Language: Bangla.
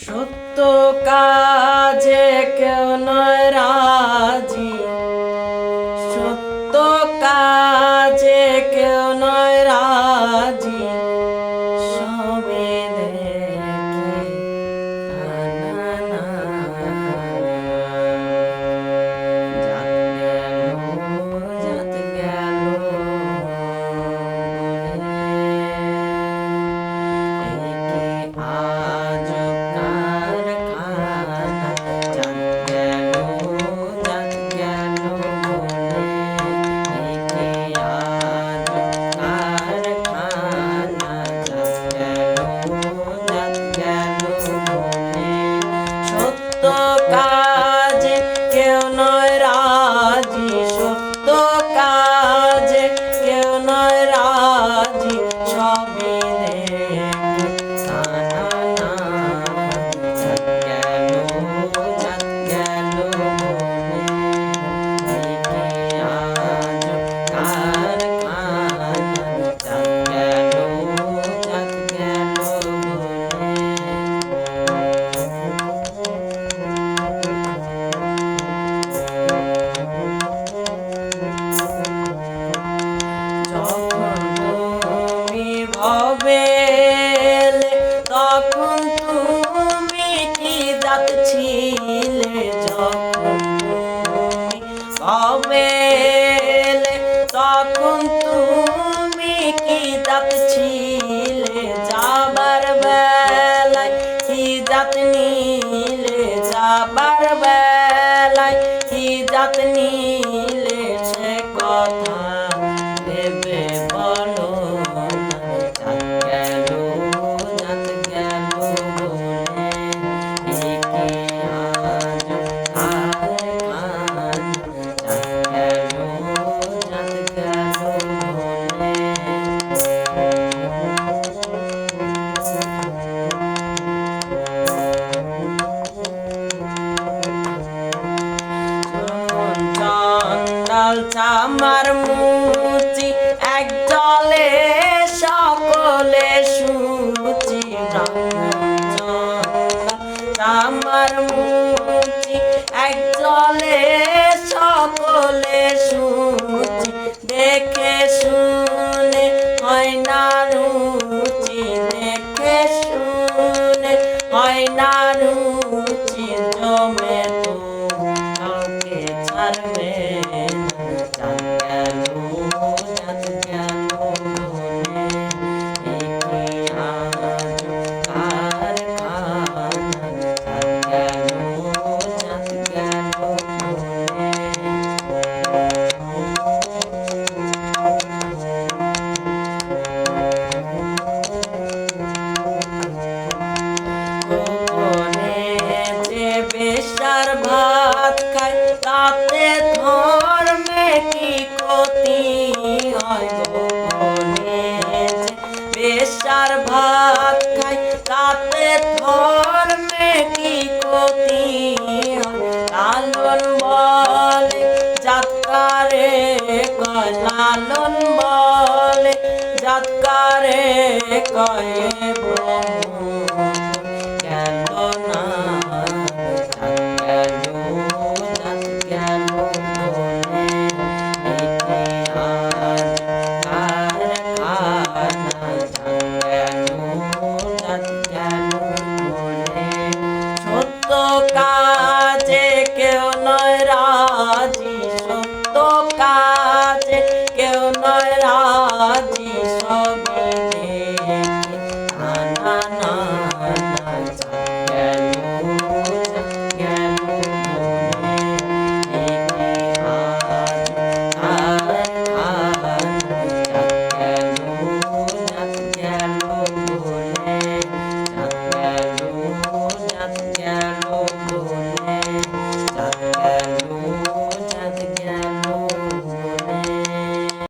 সত্য কাজে কেউ নয় রাজি। ভবে তখন তুমি কি জাত ছিলে? যখন তুমি তখন তুমি কি জাত ছিলে? যাবার বেলায় কি জাত নিলে? যাবার বেলায় চামার মুচি, এক জলে সকলে সুচি চামার মুচি, এক জলে সকলে সুচি, দেখে শুনে হয় না রুচি, দেখে শুনে হয় না রুচি। বেশার ভাত খায় তাতে ধর্মে লালন বলে যাত্রারে কয় লালন বলে যাত্রারে কয়ে ব্রহ্ম